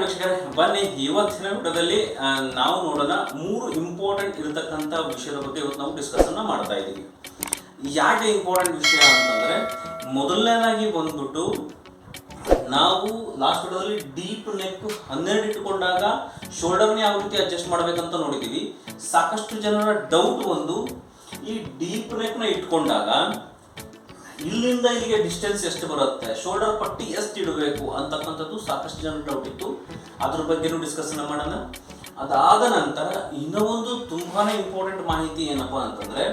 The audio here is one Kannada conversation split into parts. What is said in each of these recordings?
ವೀಕ್ಷಕರೇ, ಬನ್ನಿ ಇವತ್ತಿನ ವಿಡಿಯೋದಲ್ಲಿ ನಾವು ನೋಡೋಣ ಮೂರು ಇಂಪಾರ್ಟೆಂಟ್ ಇರತಕ್ಕಂಥ ವಿಷಯದ ಬಗ್ಗೆ ಇವತ್ತು ನಾವು ಡಿಸ್ಕಸನ್ನ ಮಾಡ್ತಾ ಇದ್ದೀವಿ. ಯಾಕೆ ಇಂಪಾರ್ಟೆಂಟ್ ವಿಷಯ ಅಂತಂದ್ರೆ, ಮೊದಲನೇದಾಗಿ ಬಂದ್ಬಿಟ್ಟು, ನಾವು ಲಾಸ್ಟ್ ವಿಡಿಯೋದಲ್ಲಿ ಡೀಪ್ ನೆಕ್ ಹನ್ನೆರಡು ಇಟ್ಟುಕೊಂಡಾಗ ಶೋಲ್ಡರ್ನ ಯಾವ ರೀತಿ ಅಡ್ಜಸ್ಟ್ ಮಾಡ್ಬೇಕಂತ ನೋಡಿದ್ದೀವಿ ಸಾಕಷ್ಟು ಜನರ ಡೌಟ್ ಒಂದು ಈ ಡೀಪ್ ನೆಕ್ನ ಇಟ್ಕೊಂಡಾಗ ಇಲ್ಲಿಂದ ಇಲ್ಲಿಗೆ ಡಿಸ್ಟೆನ್ಸ್ ಎಷ್ಟು ಬರುತ್ತೆ? ಶೋಲ್ಡರ್ ಪಟ್ಟಿ ಎಷ್ಟು ಇಡಬೇಕು ಅಂತಕ್ಕಂಥದ್ದು ಸಾಕಷ್ಟು ಜನ ಡೌಟ್ ಇತ್ತು. ಅದ್ರ ಬಗ್ಗೆನೂ ಡಿಸ್ಕಷನ್ ಮಾಡೋಣ. ಅದಾದ ನಂತರ ಇನ್ನೂ ಒಂದು ತುಂಬಾನೇ ಇಂಪಾರ್ಟೆಂಟ್ ಮಾಹಿತಿ ಏನಪ್ಪ ಅಂತಂದ್ರೆ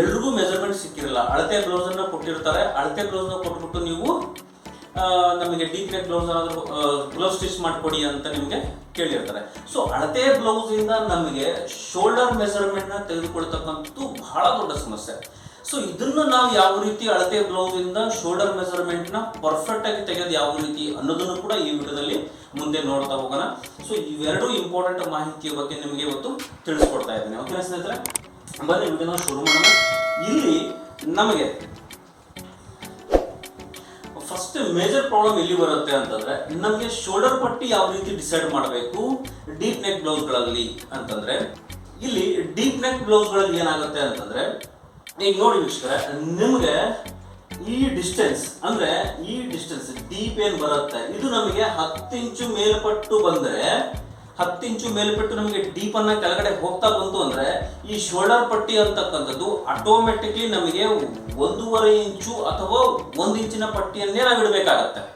ಎಲ್ರಿಗೂ ಮೆಜರ್ಮೆಂಟ್ ಸಿಕ್ಕಿರಲ್ಲ. ಅಳತೆ ಬ್ಲೌಸ್ ಅನ್ನ ಕೊಟ್ಟಿರ್ತಾರೆ. ಅಳತೆ ಬ್ಲೌಸ್ನ ಕೊಟ್ಬಿಟ್ಟು ನೀವು ನಮಗೆ ಡೀಪ್ ನೆಕ್ ಬ್ಲೌಸ್ ಏನಾದರೂ ಬ್ಲೌಸ್ ಸ್ಟಿಚ್ ಮಾಡಿಕೊಡಿ ಅಂತ ನಿಮಗೆ ಕೇಳಿರ್ತಾರೆ. ಸೊ ಅಳತೆ ಬ್ಲೌಸಿಂದ ನಮಗೆ ಶೋಲ್ಡರ್ ಮೆಜರ್ಮೆಂಟ್ನ ತೆಗೆದುಕೊಳ್ತಕ್ಕಂಥದ್ದು ಬಹಳ ದೊಡ್ಡ ಸಮಸ್ಯೆ. ಸೊ ಇದನ್ನ ನಾವು ಯಾವ ರೀತಿ ಅಳತೆ ಬ್ಲೌಸ್ ಇಂದ ಶೋಲ್ಡರ್ ಮೆಸರ್ಮೆಂಟ್ನ ಪರ್ಫೆಕ್ಟ್ ಆಗಿ ತೆಗೆದು ಯಾವ ರೀತಿ ಅನ್ನೋದನ್ನು ಕೂಡ ಈ ವಿಡಿಯೋದಲ್ಲಿ ಮುಂದೆ ನೋಡ್ತಾ ಹೋಗೋಣ. ಸೊ ಇವೆರಡು ಇಂಪಾರ್ಟೆಂಟ್ ಮಾಹಿತಿಯ ಬಗ್ಗೆ ನಿಮಗೆ ಇವತ್ತು ತಿಳಿಸ್ಕೊಡ್ತಾ ಇದ್ದೀನಿ. ಓಕೆ ಸ್ನೇಹಿತರೆ? ಬನ್ನಿ, ವಿಡಿಯೋನ ಶುರು ಮಾಡೋಣ. ಇಲ್ಲಿ ನಮಗೆ ಫಸ್ಟ್ ಮೇಜರ್ ಪ್ರಾಬ್ಲಮ್ ಎಲ್ಲಿ ಬರುತ್ತೆ ಅಂತಂದ್ರೆ, ನಮಗೆ ಶೋಲ್ಡರ್ ಪಟ್ಟಿ ಯಾವ ರೀತಿ ಡಿಸೈಡ್ ಮಾಡಬೇಕು? ಡೀಪ್ ನೆಕ್ ಬ್ಲೌಸ್ಗಳಲ್ಲಿ ಅಂತಂದ್ರೆ, ಇಲ್ಲಿ ಡೀಪ್ ನೆಕ್ ಬ್ಲೌಸ್ಗಳಲ್ಲಿ ಏನಾಗುತ್ತೆ ಅಂತಂದ್ರೆ ಈಗ ನೋಡಿ ವೀಕ್ಷಕರೇ, ನಿಮಗೆ ಈ ಡಿಸ್ಟೆನ್ಸ್ ಅಂದ್ರೆ ಈ ಡಿಸ್ಟೆನ್ಸ್ ಡೀಪ್ ಏನ್ ಬರುತ್ತೆ? ಇದು ನಮಗೆ ಹತ್ತು ಇಂಚು ಮೇಲ್ಪಟ್ಟು ಬಂದರೆ, ಹತ್ತು ಇಂಚು ಮೇಲ್ಪಟ್ಟು ನಮಗೆ ಡೀಪ್ ಅನ್ನ ಕೆಳಗಡೆ ಹೋಗ್ತಾ ಬಂತು ಅಂದ್ರೆ, ಈ ಶೋಲ್ಡರ್ ಪಟ್ಟಿ ಅಂತಕ್ಕಂಥದ್ದು ಆಟೋಮೆಟಿಕ್ಲಿ ನಮಗೆ ಒಂದೂವರೆ ಇಂಚು ಅಥವಾ ಒಂದು ಇಂಚಿನ ಪಟ್ಟಿಯನ್ನೇ ನಾವು ಇಡಬೇಕಾಗತ್ತೆ.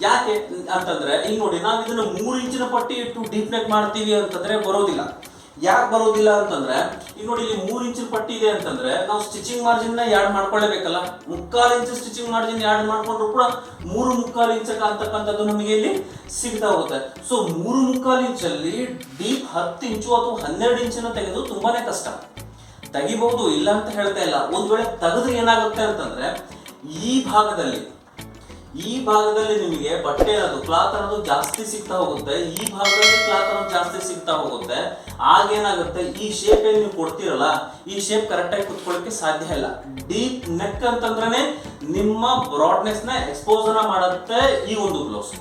ಯಾಕೆ ಅಂತಂದ್ರೆ, ಈಗ ನೋಡಿ, ನಾವು ಇದನ್ನ ಮೂರು ಇಂಚಿನ ಪಟ್ಟಿ ಇಟ್ಟು ಡೀಪ್ ನೆಕ್ ಮಾಡ್ತೀವಿ ಅಂತಂದ್ರೆ ಬರೋದಿಲ್ಲ. ಯಾಕೆ ಬರೋದಿಲ್ಲ ಅಂತಂದ್ರೆ, ಈಗ ನೋಡಿ ಇಲ್ಲಿ ಮೂರು ಇಂಚಿನ ಪಟ್ಟಿ ಇದೆ ಅಂತಂದ್ರೆ, ನಾವು ಸ್ಟಿಚಿಂಗ್ ಮಾರ್ಜಿನ್ನ ಯಾಡ್ ಮಾಡ್ಕೊಳ್ಳೇಬೇಕಲ್ಲ ಮುಕ್ಕಾಲು ಇಂಚು ಸ್ಟಿಚಿಂಗ್ ಮಾರ್ಜಿನ್ ಯಾಡ್ ಮಾಡ್ಕೊಂಡ್ರು ಕೂಡ ಮೂರು ಮುಕ್ಕಾಲು ಇಂಚಕ್ಕೆ ಅಂತಕ್ಕಂಥದ್ದು ನಮಗೆ ಇಲ್ಲಿ ಸಿಗ್ತಾ ಹೋಗುತ್ತೆ. ಸೊ ಮೂರು ಮುಕ್ಕಾಲು ಇಂಚಲ್ಲಿ ಡೀಪ್ ಹತ್ತು ಇಂಚು ಅಥವಾ ಹನ್ನೆರಡು ಇಂಚನ್ನು ತೆಗೆದು ತುಂಬಾನೇ ಕಷ್ಟ. ತೆಗಿಬಹುದು ಇಲ್ಲ ಅಂತ ಹೇಳ್ತಾ ಇಲ್ಲ. ಒಂದ್ ವೇಳೆ ತೆಗೆದ್ರೆ ಏನಾಗುತ್ತೆ ಅಂತಂದ್ರೆ, ಈ ಭಾಗದಲ್ಲಿ ಈ ಭಾಗದಲ್ಲಿ ನಿಮಗೆ ಬಟ್ಟೆ ಅನ್ನೋದು ಕ್ಲಾತ್ ಅನ್ನೋದು ಜಾಸ್ತಿ ಸಿಗ್ತಾ ಹೋಗುತ್ತೆ. ಈ ಭಾಗದಲ್ಲಿ ಕ್ಲಾತ್ ಅನ್ನೋದು ಜಾಸ್ತಿ ಸಿಗ್ತಾ ಹೋಗುತ್ತೆ. ಆಗೇನಾಗುತ್ತೆ ಈ ಶೇಪ್ ಏನ್ ನೀವು ಕೊಡ್ತೀರಲ್ಲ, ಈ ಶೇಪ್ ಕರೆಕ್ಟಾಗಿ ಕುತ್ಕೊಳ್ಳೋಕೆ ಸಾಧ್ಯ ಇಲ್ಲ. ಡೀಪ್ ನೆಕ್ ಅಂತಂದ್ರೆ ನಿಮ್ಮ ಬ್ರಾಡ್ನೆಸ್ನ ಎಕ್ಸ್ಪೋಸ್ ಅನ್ನ ಮಾಡುತ್ತೆ ಈ ಒಂದು ಬ್ಲೌಸ್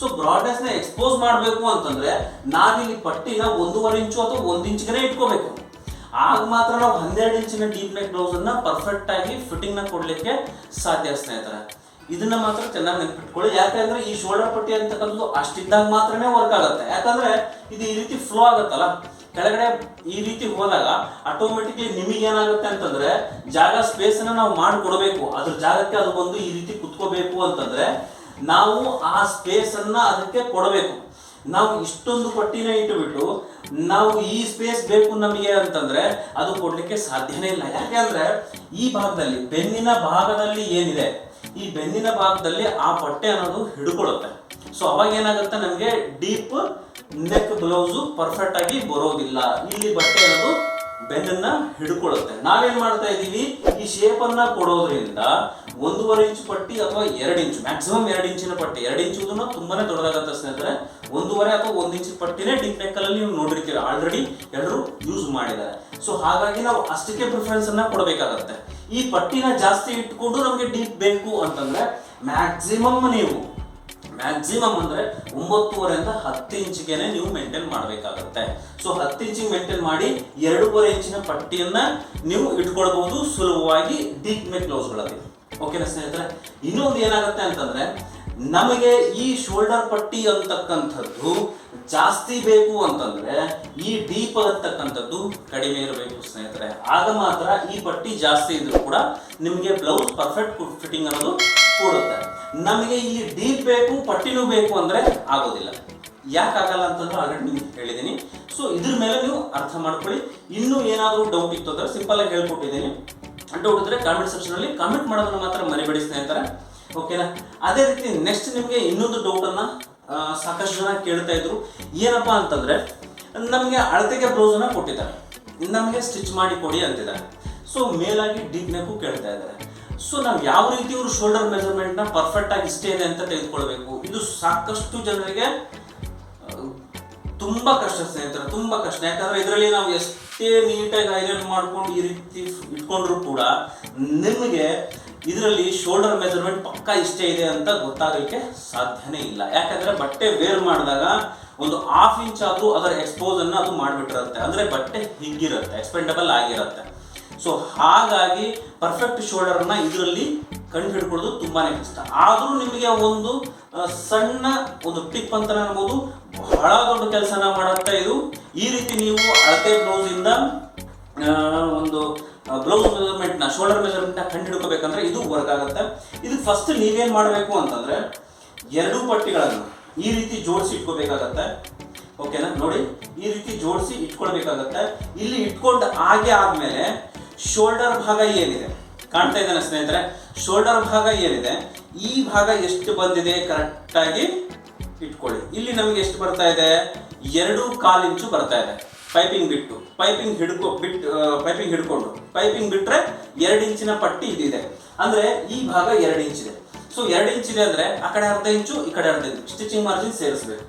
ಸೊ ಬ್ರಾಡ್ನೆಸ್ನ ಎಕ್ಸ್ಪೋಸ್ ಮಾಡಬೇಕು ಅಂತಂದ್ರೆ ನಾವಿಲ್ಲಿ ಪಟ್ಟಿನ ಒಂದೂವರೆ ಇಂಚು ಅಥವಾ ಒಂದು ಇಂಚ್ಗೆ ಇಟ್ಕೋಬೇಕು. ಆಗ ಮಾತ್ರ ನಾವು ಹನ್ನೆರಡು ಇಂಚಿನ ಡೀಪ್ ನೆಕ್ ಬ್ಲೌಸ್ ಅನ್ನ ಪರ್ಫೆಕ್ಟ್ ಆಗಿ ಫಿಟ್ಟಿಂಗ್ನ ಕೊಡ್ಲಿಕ್ಕೆ ಸಾಧ್ಯ, ಸ್ನೇಹಿತರೆ. ಇದನ್ನ ಮಾತ್ರ ಚೆನ್ನಾಗಿ ನೆನ್ಪಿಟ್ಕೊಳ್ಳಿ. ಯಾಕಂದ್ರೆ ಈ ಶೋಲ್ಡರ್ ಪಟ್ಟಿ ಅಂತಕ್ಕಂಥದ್ದು ಅಷ್ಟಿದ್ದಾಗ ಮಾತ್ರನೇ ವರ್ಕ್ ಆಗುತ್ತೆ. ಯಾಕಂದ್ರೆ ಇದು ಈ ರೀತಿ ಫ್ಲೋ ಆಗುತ್ತಲ್ಲ? ಕೆಳಗಡೆ ಈ ರೀತಿ ಹೋದಾಗ ಆಟೋಮೆಟಿಕ್ಲಿ ನಿಮಗೆ ಏನಾಗುತ್ತೆ ಅಂತಂದ್ರೆ ಜಾಗ ಸ್ಪೇಸ್ ಅನ್ನ ನಾವು ಮಾಡಿಕೊಡ್ಬೇಕು. ಅದ್ರ ಜಾಗಕ್ಕೆ ಅದು ಬಂದು ಈ ರೀತಿ ಕುತ್ಕೋಬೇಕು ಅಂತಂದ್ರೆ ನಾವು ಆ ಸ್ಪೇಸ್ ಅನ್ನ ಅದಕ್ಕೆ ಕೊಡಬೇಕು. ನಾವು ಇಷ್ಟೊಂದು ಪಟ್ಟಿನ ಇಟ್ಟುಬಿಟ್ಟು ನಾವು ಈ ಸ್ಪೇಸ್ ಬೇಕು ನಮಗೆ ಅಂತಂದ್ರೆ ಅದು ಕೊಡ್ಲಿಕ್ಕೆ ಸಾಧ್ಯನೇ ಇಲ್ಲ. ಯಾಕೆಂದ್ರೆ ಈ ಭಾಗದಲ್ಲಿ ಬೆನ್ನಿನ ಭಾಗದಲ್ಲಿ ಏನಿದೆ? ಈ ಬೆನ್ನಿನ ಭಾಗದಲ್ಲಿ ಆ ಬಟ್ಟೆ ಅನ್ನೋದು ಹಿಡ್ಕೊಳ್ಳುತ್ತೆ. ಸೊ ಅವಾಗ ಏನಾಗುತ್ತೆ ನಮಗೆ ಡೀಪ್ ನೆಕ್ ಬ್ಲೌಸು ಪರ್ಫೆಕ್ಟ್ ಆಗಿ ಬರೋದಿಲ್ಲ. ಇಲ್ಲಿ ಬಟ್ಟೆ ಅನ್ನೋದು ಬೆನ್ನನ್ನ ಹಿಡ್ಕೊಳ್ಳುತ್ತೆ. ನಾವೇನ್ ಮಾಡ್ತಾ ಇದ್ದೀವಿ ಈ ಶೇಪನ್ನ ಕೊಡೋದ್ರಿಂದ ಒಂದೂವರೆ ಇಂಚು ಪಟ್ಟಿ ಅಥವಾ ಎರಡು ಇಂಚು ಮ್ಯಾಕ್ಸಿಮಮ್ ಎರಡು ಇಂಚಿನ ಪಟ್ಟಿ. ಎರಡು ಇಂಚು ತುಂಬಾನೇ ದೊಡ್ಡದಾಗತ್ತೆ ಸ್ನೇಹಿತರೆ. ಒಂದೂವರೆ ಅಥವಾ ಒಂದು ಇಂಚಿನ ಪಟ್ಟಿನೇ ಡಿಪ್ ನೆಕ್ಕಲ್ಲಿ ನೀವು ನೋಡಿರ್ತೀರ. ಆಲ್ರೆಡಿ ಎಲ್ಲರೂ ಯೂಸ್ ಮಾಡಿದ್ದಾರೆ. ಸೊ ಹಾಗಾಗಿ ನಾವು ಅಷ್ಟಕ್ಕೆ ಪ್ರಿಫರೆನ್ಸ್ ಅನ್ನ ಕೊಡಬೇಕಾಗತ್ತೆ. ಈ ಪಟ್ಟಿನ ಜಾಸ್ತಿ ಇಟ್ಕೊಂಡು ನಮಗೆ ಡೀಪ್ ಬೇಕು ಅಂತಂದ್ರೆ ಮ್ಯಾಕ್ಸಿಮಮ್ ನೀವು ಮ್ಯಾಕ್ಸಿಮಮ್ ಅಂದ್ರೆ ಒಂಬತ್ತುವರೆಯಿಂದ ಹತ್ತು ಇಂಚಿಗೆನೆ ನೀವು ಮೇಂಟೈನ್ ಮಾಡಬೇಕಾಗತ್ತೆ. ಸೊ ಹತ್ತು ಇಂಚಿಗೆ ಮೇಂಟೈನ್ ಮಾಡಿ ಎರಡೂವರೆ ಇಂಚಿನ ಪಟ್ಟಿಯನ್ನ ನೀವು ಇಟ್ಕೊಳ್ಬಹುದು ಸುಲಭವಾಗಿ ಡೀಪ್ ನೆಕ್ ಬ್ಲೌಸ್ಗಳಲ್ಲಿ. ಓಕೆನಾ ಸ್ನೇಹಿತರೆ, ಇನ್ನೊಂದು ಏನಾಗುತ್ತೆ ಅಂತಂದ್ರೆ, ನಮಗೆ ಈ ಶೋಲ್ಡರ್ ಪಟ್ಟಿ ಅಂತಕ್ಕಂಥದ್ದು ಜಾಸ್ತಿ ಬೇಕು ಅಂತಂದ್ರೆ, ಈ ಡೀಪ್ ಅಂತಕ್ಕಂಥದ್ದು ಕಡಿಮೆ ಇರಬೇಕು ಸ್ನೇಹಿತರೆ. ಆಗ ಮಾತ್ರ ಈ ಪಟ್ಟಿ ಜಾಸ್ತಿ ಇದ್ರೂ ಕೂಡ ನಿಮಗೆ ಬ್ಲೌಸ್ ಪರ್ಫೆಕ್ಟ್ ಫಿಟ್ಟಿಂಗ್ ಅನ್ನೋದು ಕೊಡುತ್ತೆ. ನಮಗೆ ಇಲ್ಲಿ ಡೀಪ್ ಬೇಕು, ಪಟ್ಟಿನೂ ಬೇಕು ಅಂದ್ರೆ ಆಗೋದಿಲ್ಲ. ಯಾಕಾಗಲ್ಲ ಅಂತಂದ್ರೆ ಆಲ್ರೆಡಿ ನಿಮ್ಗೆ ಹೇಳಿದ್ದೀನಿ. ಸೊ ಇದ್ರ ಮೇಲೆ ನೀವು ಅರ್ಥ ಮಾಡ್ಕೊಳ್ಳಿ. ಇನ್ನೂ ಏನಾದರೂ ಡೌಟ್ ಇತ್ತು ಅಂದ್ರೆ ಸಿಂಪಲ್ ಆಗಿ ಹೇಳ್ಕೊಟ್ಟಿದ್ದೀನಿ. ಡೌಟ್ ಇದ್ರೆ ಕಾಮೆಂಟ್ ಸೆಕ್ಷನ್ ಅಲ್ಲಿ ಕಾಮೆಂಟ್ ಮಾಡೋದನ್ನ ಮಾತ್ರ ಮರಿಬೇಡಿ ಸ್ನೇಹಿತರೆ. ಓಕೆನಾ ಅದೇ ರೀತಿ ನೆಕ್ಸ್ಟ್ ನಿಮಗೆ ಇನ್ನೊಂದು ಡೌಟ್ ಅನ್ನ ಆ, ಸಾಕಷ್ಟು ಜನ ಕೇಳ್ತಾ ಇದ್ರು. ಏನಪ್ಪಾ ಅಂತಂದ್ರೆ ನಮಗೆ ಅಳತೆಗೆ ಬ್ಲೌಸ್ ಅನ್ನ ಕೊಟ್ಟಿದ್ದಾರೆ. ನಮಗೆ ಸ್ಟಿಚ್ ಮಾಡಿ ಕೊಡಿ ಅಂತಿದ್ದಾರೆ. ಸೊ ಮೇಲಾಗಿ ಡೀಪ್ ನೆಕ್ಕು ಕೇಳ್ತಾ ಇದ್ದಾರೆ. ಸೊ ನಾವು ಯಾವ ರೀತಿ ಇವರು ಶೋಲ್ಡರ್ ಮೆಜರ್ಮೆಂಟ್ನ ಪರ್ಫೆಕ್ಟ್ ಆಗಿ ಇಷ್ಟೇ ಇದೆ ಅಂತ ತೆಗೆದುಕೊಳ್ಬೇಕು? ಇದು ಸಾಕಷ್ಟು ಜನರಿಗೆ ತುಂಬಾ ಕಷ್ಟ ಸ್ನೇಹಿತರೆ ತುಂಬಾ ಕಷ್ಟ. ಯಾಕಂದ್ರೆ ಇದರಲ್ಲಿ ನಾವು ಎಷ್ಟೇ ನೀಟಾಗಿ ಐರನ್ ಮಾಡ್ಕೊಂಡು ಈ ರೀತಿ ಇಟ್ಕೊಂಡ್ರು ಕೂಡ ನಿಮಗೆ ಇದರಲ್ಲಿ ಶೋಲ್ಡರ್ ಮೆಜರ್ಮೆಂಟ್ ಪಕ್ಕ ಇಷ್ಟೇ ಇದೆ ಅಂತ ಗೊತ್ತಾಗಲಿಕ್ಕೆ ಸಾಧ್ಯನೇ ಇಲ್ಲ. ಯಾಕಂದ್ರೆ ಬಟ್ಟೆ ವೇರ್ ಮಾಡಿದಾಗ ಒಂದು ಹಾಫ್ ಇಂಚ್ ಆದ್ರೂ ಅದರ ಎಕ್ಸ್ಪೋಸ್ ಅನ್ನ ಅದು ಮಾಡಿಬಿಟ್ಟಿರುತ್ತೆ. ಅಂದ್ರೆ ಬಟ್ಟೆ ಹಿಂಗಿರುತ್ತೆ ಎಕ್ಸ್ಪೆಂಡಬಲ್ ಆಗಿರುತ್ತೆ. ಸೊ ಹಾಗಾಗಿ ಪರ್ಫೆಕ್ಟ್ ಶೋಲ್ಡರ್ನ ಇದರಲ್ಲಿ ಕಂಡು ಹಿಡ್ಕೊಳ್ಳೋದು ತುಂಬಾನೇ ಕಷ್ಟ. ಆದರೂ ನಿಮಗೆ ಒಂದು ಸಣ್ಣ ಒಂದು ಟಿಪ್ ಅಂತ ಅನ್ಬೋದು ಬಹಳ ದೊಡ್ಡ ಕೆಲಸನ ಮಾಡುತ್ತೆ ಇದು ಈ ರೀತಿ ನೀವು ಅಳತೆ ಬ್ಲೌಸ್ ಇಂದ ಒಂದು ಬ್ಲೌಸ್ ಮೆಜರ್ಮೆಂಟ್ನ ಶೋಲ್ಡರ್ ಮೆಜರ್ಮೆಂಟ್ನ ಕಂಡು ಹಿಡ್ಕೋಬೇಕಂದ್ರೆ ಇದು ವರ್ಕ್ ಆಗುತ್ತೆ. ಇದು ಫಸ್ಟ್ ನೀವೇನು ಮಾಡಬೇಕು ಅಂತಂದ್ರೆ, ಎರಡು ಪಟ್ಟಿಗಳನ್ನು ಈ ರೀತಿ ಜೋಡಿಸಿ ಇಟ್ಕೋಬೇಕಾಗತ್ತೆ. ಓಕೆನಾ ನೋಡಿ, ಈ ರೀತಿ ಜೋಡಿಸಿ ಇಟ್ಕೊಳ್ಬೇಕಾಗತ್ತೆ. ಇಲ್ಲಿ ಇಟ್ಕೊಂಡು ಹಾಗೆ ಆದ್ಮೇಲೆ ಶೋಲ್ಡರ್ ಭಾಗ ಏನಿದೆ? ಕಾಣ್ತಾ ಇದ್ದಾನೆ ಸ್ನೇಹಿತರೆ, ಶೋಲ್ಡರ್ ಭಾಗ ಏನಿದೆ? ಈ ಭಾಗ ಎಷ್ಟು ಬಂದಿದೆ? ಕರೆಕ್ಟಾಗಿ ಇಟ್ಕೊಳ್ಳಿ. ಇಲ್ಲಿ ನಮಗೆ ಎಷ್ಟು ಬರ್ತಾ ಇದೆ? ಎರಡು ಕಾಲು ಇಂಚು ಬರ್ತಾ ಇದೆ. ಪೈಪಿಂಗ್ ಬಿಟ್ಟು, ಪೈಪಿಂಗ್ ಹಿಡ್ಕೊ ಬಿಟ್ಟು ಪೈಪಿಂಗ್ ಹಿಡ್ಕೊಂಡು. ಪೈಪಿಂಗ್ ಬಿಟ್ರೆ ಎರಡು ಇಂಚಿನ ಪಟ್ಟಿ ಇದಿದೆ. ಅಂದ್ರೆ ಈ ಭಾಗ ಎರಡು ಇಂಚಿದೆ. ಸೊ ಎರಡು ಇಂಚಿದೆ ಅಂದ್ರೆ ಆ ಕಡೆ ಅರ್ಧ ಇಂಚು, ಈ ಕಡೆ ಅರ್ಧ ಇಂಚು. ಸ್ಟಿಚಿಂಗ್ ಮಾರ್ಜಿನ್ ಸೇರಿಸ್ಬೇಕು.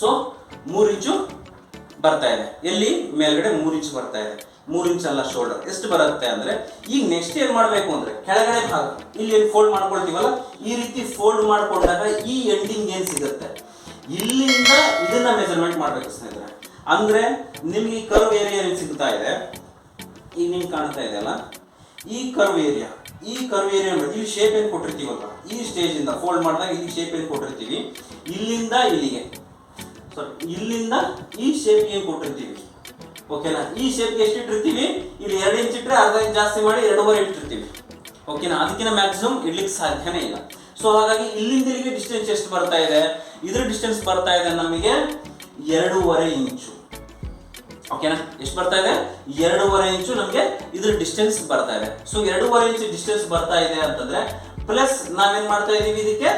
ಸೊ ಮೂರು ಇಂಚು ಬರ್ತಾ ಇದೆ. ಎಲ್ಲಿ? ಮೇಲ್ಗಡೆ ಮೂರು ಇಂಚ್ ಬರ್ತಾ ಇದೆ. ಮೂರು ಇಂಚ್ ಅಲ್ಲ ಶೋಲ್ಡರ್ ಎಷ್ಟು ಬರುತ್ತೆ ಅಂದ್ರೆ, ಈಗ ನೆಕ್ಸ್ಟ್ ಏನ್ ಮಾಡಬೇಕು ಅಂದ್ರೆ, ಕೆಳಗಡೆ ಭಾಗ, ಇಲ್ಲಿ ಏನು ಫೋಲ್ಡ್ ಮಾಡ್ಕೊಳ್ತೀವಲ್ಲ, ಈ ರೀತಿ ಫೋಲ್ಡ್ ಮಾಡ್ಕೊಂಡಾಗ ಈ ಎಂಡಿಂಗ್ ಏನ್ ಸಿಗುತ್ತೆ? ಇಲ್ಲಿಂದ ಇದನ್ನ ಮೆಜರ್ಮೆಂಟ್ ಮಾಡ್ಬೇಕು ಸ್ನೇಹಿತರೆ. ಅಂದ್ರೆ, ನಿಮ್ಗೆ ಈ ಕರ್ವ್ ಏರಿಯಾ ಸಿಗ್ತಾ ಇದೆ? ಈಗ ನಿಮ್ಗೆ ಕಾಣ್ತಾ ಇದೆಯಲ್ಲ ಈ ಕರ್ವ್ ಏರಿಯಾ ಈ ಕರ್ವ್ ಏರಿಯಾ ಇಲ್ಲಿ ಶೇಪ್ ಏನು ಕೊಟ್ಟಿರ್ತೀವಲ್ಲ ಈ ಸ್ಟೇಜ್ ಇಂದ ಫೋಲ್ಡ್ ಮಾಡಿದಾಗ ಇಲ್ಲಿ ಶೇಪ್ ಏನು ಕೊಟ್ಟಿರ್ತೀವಿ? ಇಲ್ಲಿಂದ ಇಲ್ಲಿಗೆ. ಇಲ್ಲಿಂದ ಈ ಶೇಪ್ ಏನು ಕೊಟ್ಟಿರ್ತೀವಿ. ಓಕೆನಾ ಈ ಶೇಪ್ಗೆ ಎಷ್ಟು ಇಟ್ಟಿರ್ತೀವಿ? ಇಲ್ಲಿ ಎರಡು ಇಂಚ್ ಇಟ್ಟರೆ ಅರ್ಧ ಇಂಚ್ ಜಾಸ್ತಿ ಮಾಡಿ ಎರಡೂವರೆ ಇಟ್ಟಿರ್ತೀವಿ. ಓಕೆನಾ ಅದಕ್ಕಿಂತ ಮ್ಯಾಕ್ಸಿಮಮ್ ಇಡ್ಲಿಕ್ಕೆ ಸಾಧ್ಯನೇ ಇಲ್ಲ. ಸೊ ಹಾಗಾಗಿ ಇಲ್ಲಿಂದ ಇಲ್ಲಿಗೆ ಡಿಸ್ಟೆನ್ಸ್ ಎಷ್ಟು ಬರ್ತಾ ಇದೆ? ಇದ್ರ ಡಿಸ್ಟೆನ್ಸ್ ಬರ್ತಾ ಇದೆ ನಮಗೆ ಎರಡೂವರೆ ಇಂಚು ಓಕೆನಾ ಎಷ್ಟು ಬರ್ತಾ ಇದೆ? ಎರಡೂವರೆ ಇಂಚು ನಮಗೆ ಇದ್ರ ಡಿಸ್ಟೆನ್ಸ್ ಬರ್ತಾ ಇದೆ. ಸೊ ಎರಡೂವರೆ ಇಂಚು ಡಿಸ್ಟೆನ್ಸ್ ಬರ್ತಾ ಇದೆ ಅಂತಂದ್ರೆ ಪ್ಲಸ್ ನಾವೇನ್ ಮಾಡ್ತಾ ಇದೀವಿ ಇದಕ್ಕೆ?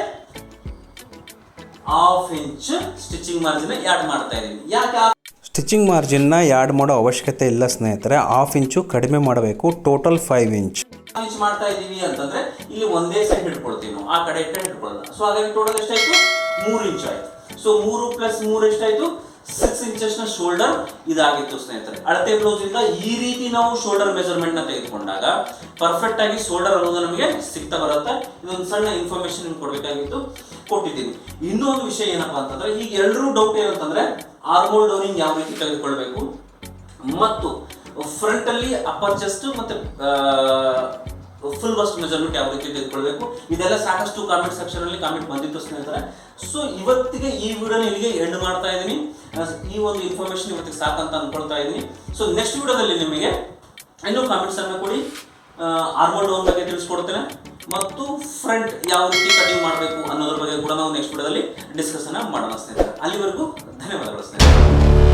Half inch stitching margin add ಮಾಡ್ತಾ ಇದೀನಿ ಯಾಕೆ ಸ್ಟಿಚಿಂಗ್ ಮಾರ್ಜಿನ್ನ ಯಾಡ್ ಮಾಡೋ ಅವಶ್ಯಕತೆ ಇಲ್ಲ ಸ್ನೇಹಿತರೆ ಹಾಫ್ ಇಂಚು ಕಡಿಮೆ ಮಾಡಬೇಕು ಟೋಟಲ್ ಫೈವ್ ಇಂಚ್ ಇಂಚ್ ಮಾಡ್ತಾ ಇದ್ದೀವಿ ಅಂತಂದ್ರೆ ಇಲ್ಲಿ ಒಂದೇ ಸೈಡ್ ಹಿಡ್ಕೊಳ್ತೀವಿ ನಾವು. ಆ ಕಡೆ ಕಡೆ ಹಿಡ್ಕೊಳ್ಳೋಣ ಸೊ ಹಾಗಾಗಿ ಟೋಟಲ್ ಎಷ್ಟಾಯ್ತು? ಮೂರು ಇಂಚ್ ಆಯ್ತು. ಸೊ ಮೂರು ಪ್ಲಸ್ ಮೂರು ಎಷ್ಟಾಯ್ತು? ಸಿಕ್ಸ್ ಇಂಚಸ್ನ ಶೋಲ್ಡರ್ ಇದಾಗಿತ್ತು ಸ್ನೇಹಿತರೆ. ಅಳತೆ ಬ್ಲೌಸ್ ಇಂದ ಈ ರೀತಿ ನಾವು ಶೋಲ್ಡರ್ ಮೆಜರ್ಮೆಂಟ್ನ ತೆಗೆದುಕೊಂಡಾಗ ಪರ್ಫೆಕ್ಟ್ ಆಗಿ ಶೋಲ್ಡರ್ ಅನ್ನೋದು ನಮಗೆ ಸಿಗ್ತಾ ಬರುತ್ತೆ. ಇದೊಂದು ಸಣ್ಣ ಇನ್ಫಾರ್ಮೇಶನ್ ಕೊಡಬೇಕಾಗಿತ್ತು, ಕೊಟ್ಟಿದ್ದೀನಿ. ಇನ್ನೊಂದು ವಿಷಯ ಏನಪ್ಪಾ ಅಂತಂದ್ರೆ, ಈಗ ಎಲ್ಲರೂ ಡೌಟ್ ಏನಂತಂದ್ರೆ ಆರ್ಮೋಲ್ ಡೌನಿಂಗ್ ಯಾವ ರೀತಿ ತೆಗೆದುಕೊಳ್ಬೇಕು? ಮತ್ತು ಫ್ರಂಟ್ ಅಲ್ಲಿ ಅಪ್ಪರ್ ಚೆಸ್ಟ್ ಮತ್ತೆ ಫುಲ್ ಬಸ್ಟ್ ಮೆಜರ್ಮೆಂಟ್ ಯಾವ ರೀತಿ ತೆಗೆದುಕೊಳ್ಬೇಕು. ಇದೆಲ್ಲ ಸಾಕಷ್ಟು ಕಾಮೆಂಟ್ ಸೆಕ್ಷನ್ ಅಲ್ಲಿ ಕಾಮೆಂಟ್ ಬಂದಿತ್ತು ಸ್ನೇಹಿತರೆ. ಸೊ ಇವತ್ತಿಗೆ ಈ ವಿಡಿಯೋನ ಇಲ್ಲಿಗೆ ಎಂಡ್ ಮಾಡ್ತಾ ಇದ್ದೀನಿ. ಈ ಒಂದು ಇನ್ಫಾರ್ಮೇಶನ್ ಇವತ್ತಿಗೆ ಸಾಕಂತ ಅನ್ಕೊಳ್ತಾ ಇದ್ದೀನಿ. ಸೊ ನೆಕ್ಸ್ಟ್ ವಿಡಿಯೋದಲ್ಲಿ ನಿಮಗೆ ಇನ್ನೂ ಕಾಮೆಂಟ್ಸ್ ಅನ್ನ ಕೊಡಿ. ಆರ್ಮೋಲ್ ಡೌನ್ ಬಗ್ಗೆ ತಿಳಿಸ್ಕೊಡ್ತೇನೆ. ಮತ್ತು ಫ್ರಂಟ್ ಯಾವ ರೀತಿ ಕಟಿಂಗ್ ಮಾಡಬೇಕು ಅನ್ನೋದ್ರ ಬಗ್ಗೆ ಕೂಡ ನಾವು ನೆಕ್ಸ್ಟ್ ವಿಡಿಯೋದಲ್ಲಿ ಡಿಸ್ಕಸ್ ಅನ್ನ ಮಾಡೋಣ ಸ್ನೇಹಿತರೆ. ಅಲ್ಲಿವರೆಗೂ ಧನ್ಯವಾದಗಳು ಸ್ನೇಹಿತರೆ.